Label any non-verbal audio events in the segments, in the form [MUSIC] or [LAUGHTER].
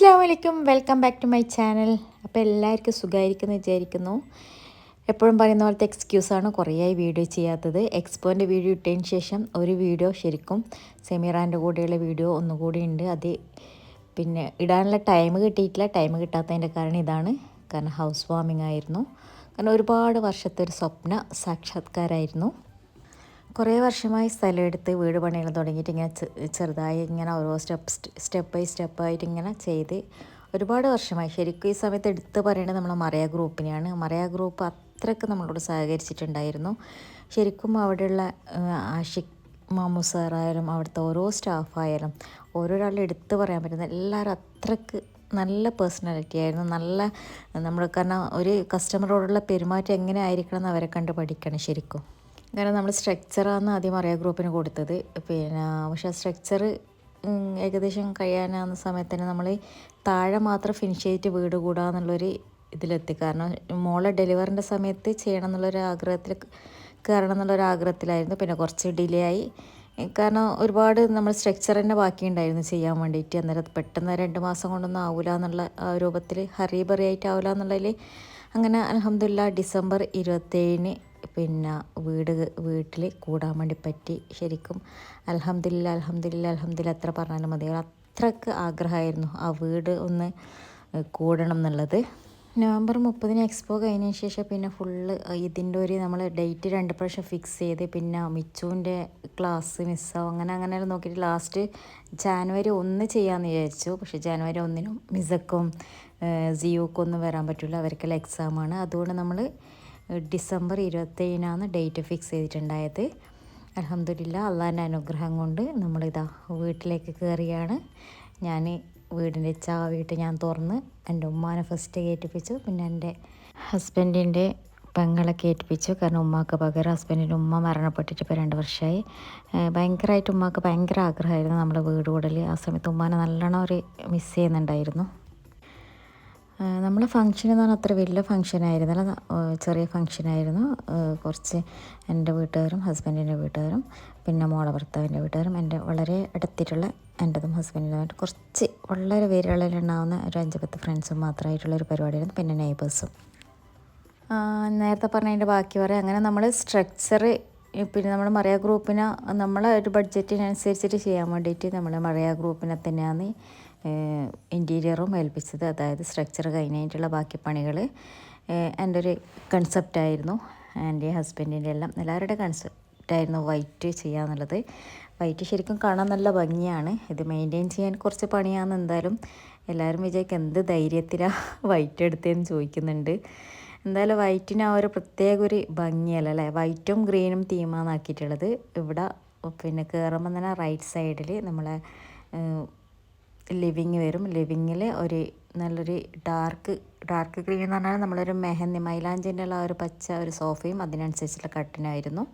അസ്സാം വലൈക്കും welcome back to my channel അപ്പോൾ എല്ലാവർക്കും സുഖമായിരിക്കുന്നു വിചാരിക്കുന്നു. എപ്പോഴും പറയുന്ന പോലത്തെ എക്സ്ക്യൂസാണ് കുറേയായി വീഡിയോ ചെയ്യാത്തത്. എക്സ്പോന്റെ വീഡിയോ ഇട്ടതിന് ശേഷം ഒരു വീഡിയോ ശരിക്കും സെമീറാന്റെ കൂടെയുള്ള വീഡിയോ ഒന്നുകൂടി ഉണ്ട്. അത് പിന്നെ ഇടാനുള്ള ടൈം കിട്ടിയിട്ടില്ല. ടൈം കിട്ടാത്തതിന്റെ കാരണം ഇതാണ്. കാരണം ഹൗസ് വാമിംഗ് ആയിരുന്നു. കാരണം ഒരുപാട് വർഷത്തെ ഒരു സ്വപ്ന സാക്ഷാത്കാരമായിരുന്നു കുറേ വർഷമായി സ്ഥലം എടുത്ത് വീട് പണികൾ തുടങ്ങിയിട്ട് ഇങ്ങനെ ചെറുതായി ഇങ്ങനെ ഓരോ സ്റ്റെപ്പ് സ്റ്റെപ്പ് ബൈ സ്റ്റെപ്പായിട്ട് ഇങ്ങനെ ചെയ്ത് ഒരുപാട് വർഷമായി. ശരിക്കും ഈ സമയത്ത് എടുത്ത് പറയേണ്ടത് നമ്മളെ മറയ ഗ്രൂപ്പിനെയാണ്. മറയ ഗ്രൂപ്പ് അത്രയ്ക്ക് നമ്മളോട് സഹകരിച്ചിട്ടുണ്ടായിരുന്നു. ശരിക്കും അവിടെയുള്ള ആഷിക് മാമു സാറായാലും അവിടുത്തെ ഓരോ സ്റ്റാഫായാലും ഓരോരാളും എടുത്ത് പറയാൻ പറ്റുന്ന എല്ലാവരും അത്രയ്ക്ക് നല്ല പേഴ്സണാലിറ്റി ആയിരുന്നു. നല്ല നമ്മൾ കാരണം ഒരു കസ്റ്റമറോടുള്ള പെരുമാറ്റം എങ്ങനെ ആയിരിക്കണം എന്ന് അവരെ കണ്ട് പഠിക്കണം ശരിക്കും. കാരണം നമ്മൾ സ്ട്രക്ചറാണ് ആദ്യം അറിയാ ഗ്രൂപ്പിന് കൊടുത്തത്. പിന്നെ പക്ഷേ സ്ട്രക്ചർ ഏകദേശം കഴിയാനാകുന്ന സമയത്ത് തന്നെ നമ്മൾ താഴെ മാത്രം ഫിനിഷ് ചെയ്തിട്ട് വീട് കൂടാന്നുള്ളൊരു ഇതിലെത്തി. കാരണം മോളെ ഡെലിവറിന്റെ സമയത്ത് ചെയ്യണം എന്നുള്ളൊരു ആഗ്രഹത്തിൽ കയറണം എന്നുള്ളൊരു ആഗ്രഹത്തിലായിരുന്നു. പിന്നെ കുറച്ച് ഡിലേ ആയി. കാരണം ഒരുപാട് നമ്മൾ സ്ട്രക്ചർ തന്നെ ബാക്കിയുണ്ടായിരുന്നു ചെയ്യാൻ വേണ്ടിയിട്ട്. അന്നേരം പെട്ടെന്ന് രണ്ട് മാസം കൊണ്ടൊന്നും ആവില്ല എന്നുള്ള രൂപത്തിൽ ഹറി ബറി ആയിട്ട് ആവില്ല എന്നുള്ളതിൽ അങ്ങനെ അലഹമില്ല ഡിസംബർ ഇരുപത്തേഴിന് പിന്നെ വീട് വീട്ടിൽ കൂടാൻ വേണ്ടി പറ്റി. ശരിക്കും അലഹമില്ല അലഹമില്ല അലഹമില്ല അത്ര പറഞ്ഞാലും മതി. അത്രയ്ക്ക് ആഗ്രഹമായിരുന്നു ആ വീട് ഒന്ന് കൂടണം എന്നുള്ളത്. നവംബർ മുപ്പതിന് എക്സ്പോ കഴിഞ്ഞതിന് ശേഷം പിന്നെ ഫുള്ള് ഇതിന്റെ ഒരു നമ്മൾ ഡേറ്റ് രണ്ട് പ്രാവശ്യം ഫിക്സ് ചെയ്ത് പിന്നെ മിച്ചുവിന്റെ ക്ലാസ് മിസ്സാവും. അങ്ങനെ അങ്ങനെ നോക്കിയിട്ട് ലാസ്റ്റ് ജാനുവരി ഒന്ന് ചെയ്യാമെന്ന് വിചാരിച്ചു. പക്ഷേ ജാനുവരി ഒന്നിനും മിസക്കും ജിയോക്കും ഒന്നും വരാൻ പറ്റില്ല. അവർക്കെല്ലാം എക്സാമാണ് അതുകൊണ്ട് നമ്മൾ ഡിസംബർ ഇരുപത്തേഴിനാണ് ഡേറ്റ് ഫിക്സ് ചെയ്തിട്ടുണ്ടായത്. അലഹമില്ല അള്ളാന്റെ അനുഗ്രഹം കൊണ്ട് നമ്മളിതാ വീട്ടിലേക്ക് കയറിയാണ് ഞാൻ വീടിന്റെ ചാവിയിട്ട് ഞാൻ തുറന്ന് എന്റെ ഉമ്മാനെ ഫസ്റ്റ് കയറ്റിപ്പിച്ചു പിന്നെ എന്റെ ഹസ്ബൻഡിന്റെ പെങ്ങളെ കയറ്റിപ്പിച്ചു കാരണം ഉമ്മാക്ക് പകരം ഹസ്ബൻഡിന്റെ ഉമ്മ മരണപ്പെട്ടിട്ട് ഇപ്പോൾ രണ്ട് വർഷമായി ഭയങ്കരമായിട്ട് ഉമ്മാക്ക് ഭയങ്കര ആഗ്രഹമായിരുന്നു നമ്മുടെ വീട് കൂടൽ ആ സമയത്ത് ഉമ്മാനെ നല്ലോണം ഒരു മിസ് ചെയ്യുന്നുണ്ടായിരുന്നു. നമ്മൾ ഫങ്ഷൻ എന്ന് പറഞ്ഞാൽ അത്ര വലിയ ഫങ്ഷൻ ആയിരുന്നില്ല. ചെറിയ ഫംഗ്ഷൻ ആയിരുന്നു. കുറച്ച് എന്റെ വീട്ടുകാരും ഹസ്ബൻഡിന്റെ വീട്ടുകാരും പിന്നെ മോളെ ഭർത്താവിന്റെ വീട്ടുകാരും എന്റെ വളരെ അടുത്തിട്ടുള്ള എന്റെതും ഹസ്ബൻഡിന്റെ കുറച്ച് വളരെ പേരുകളിലുണ്ടാവുന്ന ഒരു അഞ്ച് പത്ത് ഫ്രണ്ട്സും മാത്രമായിട്ടുള്ളൊരു പരിപാടിയായിരുന്നു. പിന്നെ നെയ്ബേഴ്സും നേരത്തെ പറഞ്ഞതിന്റെ ബാക്കി പറയാം. അങ്ങനെ നമ്മൾ സ്ട്രക്ചർ പിന്നെ നമ്മൾ മറിയ ഗ്രൂപ്പിനെ നമ്മളെ ഒരു ബഡ്ജറ്റിനനുസരിച്ചിട്ട് ചെയ്യാൻ വേണ്ടിയിട്ട് നമ്മൾ മറിയ ഗ്രൂപ്പിനെ തന്നെയാണ് ഇന്റീരിയറും ഏൽപ്പിച്ചത്. അതായത് സ്ട്രക്ചർ കഴിഞ്ഞിട്ടുള്ള ബാക്കി പണികൾ എന്റെ ഒരു കൺസെപ്റ്റായിരുന്നു എന്റെ ഹസ്ബൻഡിന്റെ എല്ലാം എല്ലാവരുടെ കൺസെപ്റ്റായിരുന്നു വൈറ്റ് ചെയ്യാന്നുള്ളത്. വൈറ്റ് ശരിക്കും കാണാൻ നല്ല ഭംഗിയാണ്. ഇത് മെയിന്റെയിൻ ചെയ്യാൻ കുറച്ച് പണിയാണെന്ന് എന്തായാലും എല്ലാവരും വിചാരിക്കും എന്ത് ധൈര്യത്തിലാണ് വൈറ്റ് എടുത്തതെന്ന് ചോദിക്കുന്നുണ്ട്. എന്തായാലും വൈറ്റിന് ആ ഒരു പ്രത്യേക ഒരു ഭംഗിയല്ല അല്ലേ? വൈറ്റും ഗ്രീനും തീമാന്നാക്കിയിട്ടുള്ളത് ഇവിടെ പിന്നെ കയറുമ്പോൾ തന്നെ റൈറ്റ് സൈഡിൽ നമ്മളെ ലിവിങ് വരും. ലിവിങ്ങിൽ ഒരു നല്ലൊരു ഡാർക്ക് ഡാർക്ക് ഗ്രീൻ എന്ന് പറഞ്ഞാൽ നമ്മളൊരു മെഹന്തി മൈലാഞ്ചിന്റെ ഉള്ള ഒരു പച്ച ഒരു സോഫയും അതിനനുസരിച്ചുള്ള കട്ടിനായിരുന്നു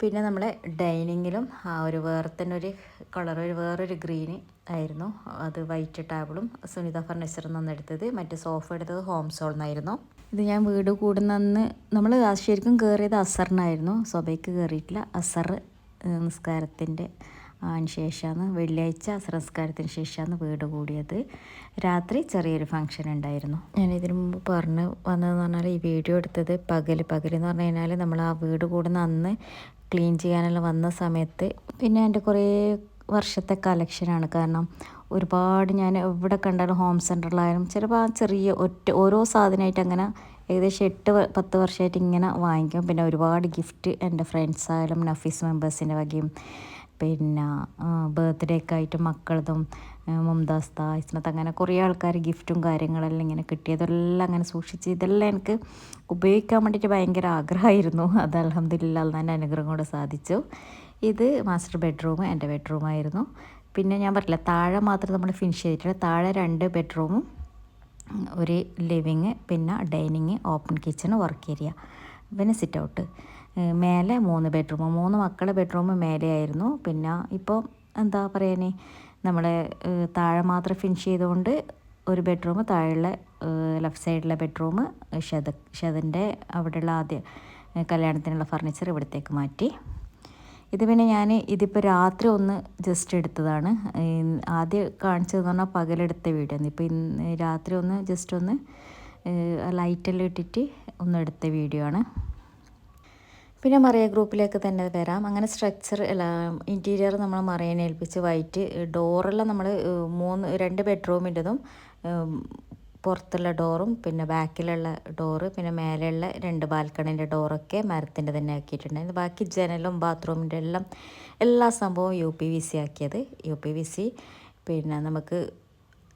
പിന്നെ നമ്മളെ ഡൈനിങ്ങിലും ആ ഒരു വേറെ തന്നെ ഒരു കളർ ഒരു വേറൊരു ഗ്രീന് ആയിരുന്നു. അത് വൈറ്റ് ടേബിളും സുനിത ഫർണിച്ചർ നിന്നാണ് എടുത്തത്. മറ്റ് സോഫ എടുത്തത് ഹോം സോൾ നിന്നായിരുന്നു. ഇത് ഞാൻ വീട് കൂടുന്നന്ന് നമ്മൾ ശരിക്കും കയറിയത് അസറിനായിരുന്നു. സൊബയ്ക്ക് കയറിയിട്ടില്ല അസർ നിസ്കാരത്തിന്റെ അതിന് ശേഷമാണ് വെള്ളിയാഴ്ച സംസ്കാരത്തിന് നിസ്കാരത്തിന് ശേഷമാണ് വീട് കൂടിയത്. രാത്രി ചെറിയൊരു ഫംഗ്ഷൻ ഉണ്ടായിരുന്നു. ഞാൻ ഇതിനു മുമ്പ് പറഞ്ഞു വന്നതെന്ന് പറഞ്ഞാൽ ഈ വീഡിയോ എടുത്തത് പകൽ പകൽ എന്ന് പറഞ്ഞു കഴിഞ്ഞാൽ നമ്മൾ ആ വീട് കൂടുന്ന അന്ന് ക്ലീൻ ചെയ്യാനെല്ലാം വന്ന സമയത്ത് പിന്നെ എന്റെ കുറേ വർഷത്തെ കളക്ഷനാണ് കാരണം ഒരുപാട് ഞാൻ എവിടെ കണ്ടാലും ഹോം സെന്ററിലായാലും ചിലപ്പോൾ ആ ചെറിയ ഒറ്റ ഓരോ സാധനമായിട്ട് അങ്ങനെ ഏകദേശം എട്ട് പത്ത് വർഷമായിട്ട് ഇങ്ങനെ വാങ്ങിക്കും. പിന്നെ ഒരുപാട് ഗിഫ്റ്റ് എന്റെ ഫ്രണ്ട്സായാലും നഫീസ് മെമ്പേഴ്സിന്റെ വകയും പിന്നെ ബർത്ത്ഡേ ഒക്കെ ആയിട്ട് മക്കളതും മുംതാസ് ഇസ്മത്ത് അങ്ങനെ കുറേ ആൾക്കാർ ഗിഫ്റ്റും കാര്യങ്ങളെല്ലാം ഇങ്ങനെ കിട്ടിയതെല്ലാം അങ്ങനെ സൂക്ഷിച്ച് ഇതെല്ലാം എനിക്ക് ഉപയോഗിക്കാൻ വേണ്ടിയിട്ട് ഭയങ്കര ആഗ്രഹമായിരുന്നു. [LAUGHS] അത് അലഹമ്മദില്ല അള്ളാന്റെ അനുഗ്രഹം കൂടെ സാധിച്ചു. ഇത് മാസ്റ്റർ ബെഡ്റൂം എന്റെ ബെഡ്റൂമായിരുന്നു പിന്നെ ഞാൻ പറഞ്ഞില്ല താഴെ മാത്രം നമ്മൾ ഫിനിഷ് ചെയ്തിട്ടില്ല. താഴെ രണ്ട് ബെഡ്റൂമും ഒരു ലിവിങ് പിന്നെ dining open kitchen work area പിന്നെ സിറ്റ് ഔട്ട് മേലെ മൂന്ന് ബെഡ്റൂം മൂന്ന് മക്കളുടെ ബെഡ്റൂം മേലെയായിരുന്നു. പിന്നെ ഇപ്പോൾ എന്താ പറയുന്നത് നമ്മളെ താഴെ മാത്രം ഫിനിഷ് ചെയ്തുകൊണ്ട് ഒരു ബെഡ്റൂം താഴെയുള്ള ലെഫ്റ്റ് സൈഡിലെ ബെഡ്റൂം ഷെദ ഷെദന്റെ അവിടെയുള്ള ആദ്യ കല്യാണത്തിനുള്ള ഫർണിച്ചർ ഇവിടത്തേക്ക് മാറ്റി. ഇത് പിന്നെ ഞാൻ ഇതിപ്പോൾ രാത്രി ഒന്ന് ജസ്റ്റ് എടുത്തതാണ്. ആദ്യം കാണിച്ചതെന്ന് പറഞ്ഞാൽ പകലെടുത്ത വീഡിയോ ഇപ്പോൾ ഇന്ന് രാത്രി ഒന്ന് ജസ്റ്റ് ഒന്ന് ലൈറ്റെല്ലാം ഇട്ടിട്ട് ഒന്ന് എടുത്ത വീഡിയോ ആണ്. പിന്നെ മറിയ ഗ്രൂപ്പിലേക്ക് തന്നെ വരാം. അങ്ങനെ സ്ട്രക്ചർ ഇന്റീരിയർ നമ്മൾ മറിയനെ ഏൽപ്പിച്ച് വൈറ്റ് ഡോറെല്ലാം നമ്മൾ മൂന്ന് രണ്ട് ബെഡ്റൂമിന്റെതും പുറത്തുള്ള ഡോറും പിന്നെ ബാക്കിലുള്ള ഡോറ് പിന്നെ മേലെയുള്ള രണ്ട് ബാൽക്കണീന്റെ ഡോറൊക്കെ മരത്തിന്റെ തന്നെ ആക്കിയിട്ടുണ്ടായിരുന്നു ബാക്കി ജനലും ബാത്റൂമിന്റെ എല്ലാം എല്ലാ സംഭവവും യു പി വി സി ആക്കിയത്. യു പി വി സി പിന്നെ നമുക്ക്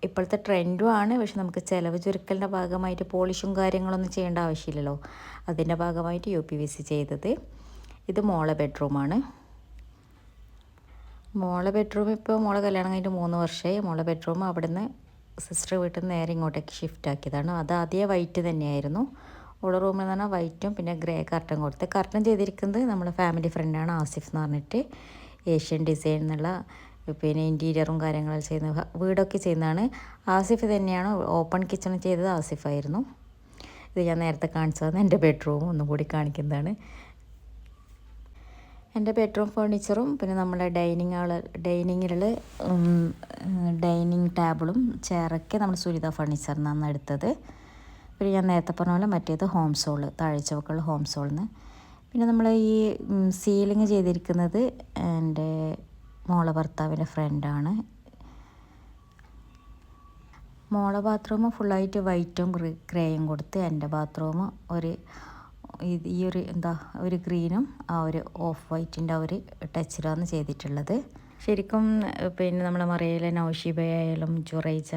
ഇപ്പോഴത്തെ ട്രെൻഡും ആണ്. പക്ഷെ നമുക്ക് ചിലവ് ചുരുക്കലിന്റെ ഭാഗമായിട്ട് പോളിഷും കാര്യങ്ങളൊന്നും ചെയ്യേണ്ട ആവശ്യമില്ലല്ലോ. അതിന്റെ ഭാഗമായിട്ട് യു പി വി സി ചെയ്തത്. ഇത് മോളെ ബെഡ്റൂമാണ് മോളെ ബെഡ്റൂം ഇപ്പോൾ മോളെ കല്യാണം കഴിഞ്ഞിട്ട് മൂന്ന് വർഷമായി. മോളെ ബെഡ്റൂം അവിടുന്ന് സിസ്റ്റർ വീട്ടിൽ നിന്ന് നേരെ ഇങ്ങോട്ടേക്ക് ഷിഫ്റ്റ് ആക്കിയതാണ്. അത് ആദ്യം വൈറ്റ് തന്നെയായിരുന്നു. ഓളെ റൂമിൽ നിന്ന് പറഞ്ഞാൽ വൈറ്റും പിന്നെ ഗ്രേ കർട്ടൻ കൊടുത്ത്. കർട്ടൻ ചെയ്തിരിക്കുന്നത് നമ്മുടെ ഫാമിലി ഫ്രണ്ടാണ് ആസിഫ് എന്ന് പറഞ്ഞിട്ട്. ഏഷ്യൻ ഡിസൈൻ എന്നുള്ള പിന്നെ ഇന്റീരിയറും കാര്യങ്ങളും ചെയ്യുന്ന വീടൊക്കെ ചെയ്യുന്നതാണ്. ആസിഫ് തന്നെയാണ് ഓപ്പൺ കിച്ചൺ ചെയ്തത്. ആസിഫായിരുന്നു ഇത് ഞാൻ നേരത്തെ കാണിച്ചു തന്നെ എന്റെ ബെഡ്റൂം ഒന്നും കൂടി കാണിക്കുന്നതാണ്. എന്റെ ബെഡ്റൂം ഫേർണിച്ചറും പിന്നെ നമ്മുടെ ഡൈനിങ് ആൾ ഡൈനിങ്ങിലുള്ള ഡൈനിങ് ടേബിളും ചെയറൊക്കെ നമ്മൾ സുരിത ഫർണിച്ചറിൽ നിന്നാണ് എടുത്തത്. പിന്നെ ഞാൻ നേരത്തെ പറഞ്ഞ പോലെ മറ്റേത് ഹോം സോൾ താഴ്ചവക്കുള്ള ഹോം സോളിന്ന് പിന്നെ നമ്മൾ ഈ സീലിംഗ് ചെയ്തിരിക്കുന്നത് എന്റെ മോളെ ഭർത്താവിന്റെ ഫ്രണ്ടാണ്. മോളെ ബാത്റൂം ഫുള്ളായിട്ട് വൈറ്റും ഗ്രേയും കൊടുത്ത് എന്റെ ബാത്റൂം ഒരു ഈ ഒരു എന്താ ഒരു ഗ്രീനും ആ ഒരു ഓഫ് വൈറ്റിന്റെ ഒരു ടച്ചിലാണ് ചെയ്തിട്ടുള്ളത്. ശരിക്കും പിന്നെ നമ്മുടെ മറിയയിലെ നൗഷിബയായാലും ജുറൈജ്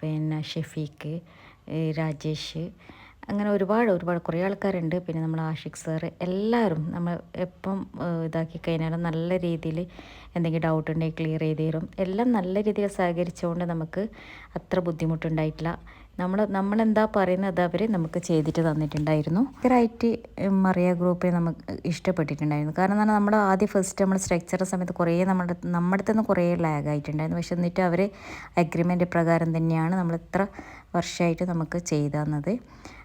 പിന്നെ ഷെഫീക്ക് രാജേഷ് അങ്ങനെ ഒരുപാട് ഒരുപാട് കുറേ ആൾക്കാരുണ്ട്. പിന്നെ നമ്മൾ ആഷിക് സാറ് എല്ലാവരും നമ്മൾ എപ്പം ഇതാക്കി കഴിഞ്ഞാലും നല്ല രീതിയിൽ എന്തെങ്കിലും ഡൗട്ട് ഉണ്ടെങ്കിൽ ക്ലിയർ ചെയ്ത് തരും. എല്ലാം നല്ല രീതിയിൽ സഹകരിച്ചുകൊണ്ട് നമുക്ക് അത്ര ബുദ്ധിമുട്ടുണ്ടായിട്ടില്ല. നമ്മൾ നമ്മളെന്താ പറയുന്നത് അവർ നമുക്ക് ചെയ്തിട്ട് തന്നിട്ടുണ്ടായിരുന്നു. ഭയങ്കരമായിട്ട് മറിയ ഗ്രൂപ്പിൽ നമുക്ക് ഇഷ്ടപ്പെട്ടിട്ടുണ്ടായിരുന്നു. കാരണം എന്നാൽ നമ്മൾ ആദ്യം ഫസ്റ്റ് നമ്മൾ സ്ട്രക്ചർ സമയത്ത് കുറേ നമ്മുടെ നമ്മുടെ തന്നെ കുറേ ലാഗ് ആയിട്ടുണ്ടായിരുന്നു. പക്ഷെ എന്നിട്ട് അവർ അഗ്രിമെന്റ് പ്രകാരം തന്നെയാണ് നമ്മൾ ഇത്ര വർഷമായിട്ട് നമുക്ക് ചെയ്തു തന്നത്.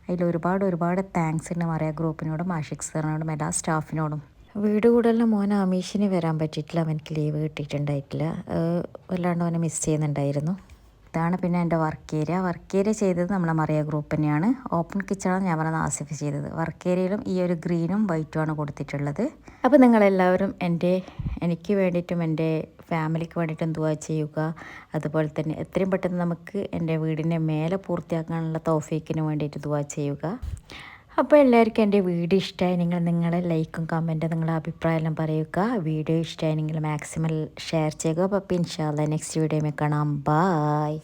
അതിൽ ഒരുപാട് ഒരുപാട് താങ്ക്സ് ഉണ്ട് മറിയ ഗ്രൂപ്പിനോടും ആഷിക് സാറിനോടും എല്ലാ സ്റ്റാഫിനോടും. വീട് കൂടുതലും മോൻ അമീഷിന് വരാൻ പറ്റിയിട്ടില്ല. അവനക്ക് ലീവ് കിട്ടിയിട്ടുണ്ടായിട്ടില്ല. വല്ലാണ്ട് അവനെ മിസ് ചെയ്യുന്നുണ്ടായിരുന്നു. ഇതാണ് പിന്നെ എന്റെ വർക്ക് ഏരിയ വർക്ക് ഏരിയ ചെയ്തത് നമ്മളെ മറിയ ഗ്രൂപ്പ് തന്നെയാണ്. ഓപ്പൺ കിച്ചണാണ് ഞാൻ പറഞ്ഞ ആസിഫ് ചെയ്തത്. വർക്ക് ഏരിയയിലും ഈ ഒരു ഗ്രീനും വൈറ്റുമാണ് കൊടുത്തിട്ടുള്ളത്. അപ്പോൾ നിങ്ങളെല്ലാവരും എന്റെ എനിക്ക് വേണ്ടിയിട്ടും എന്റെ ഫാമിലിക്ക് വേണ്ടിയിട്ടും ദുവാ ചെയ്യുക. അതുപോലെ തന്നെ എത്രയും പെട്ടെന്ന് നമുക്ക് എന്റെ വീടിന്റെ മേലെ പൂർത്തിയാക്കാനുള്ള തോഫീക്കിന് വേണ്ടിയിട്ട് ദുവാ ചെയ്യുക. അപ്പോൾ എല്ലാവർക്കും എന്റെ വീഡിയോ ഇഷ്ടമായി നിങ്ങൾ നിങ്ങളുടെ ലൈക്കും കമന്റും നിങ്ങളുടെ അഭിപ്രായം പറയുക. വീഡിയോ ഇഷ്ടമായി നിങ്ങൾ മാക്സിമം ഷെയർ ചെയ്യുക അപ്പോൾ ഇൻഷാല്ല നെക്സ്റ്റ് വീഡിയോ കാണാം. ബായ്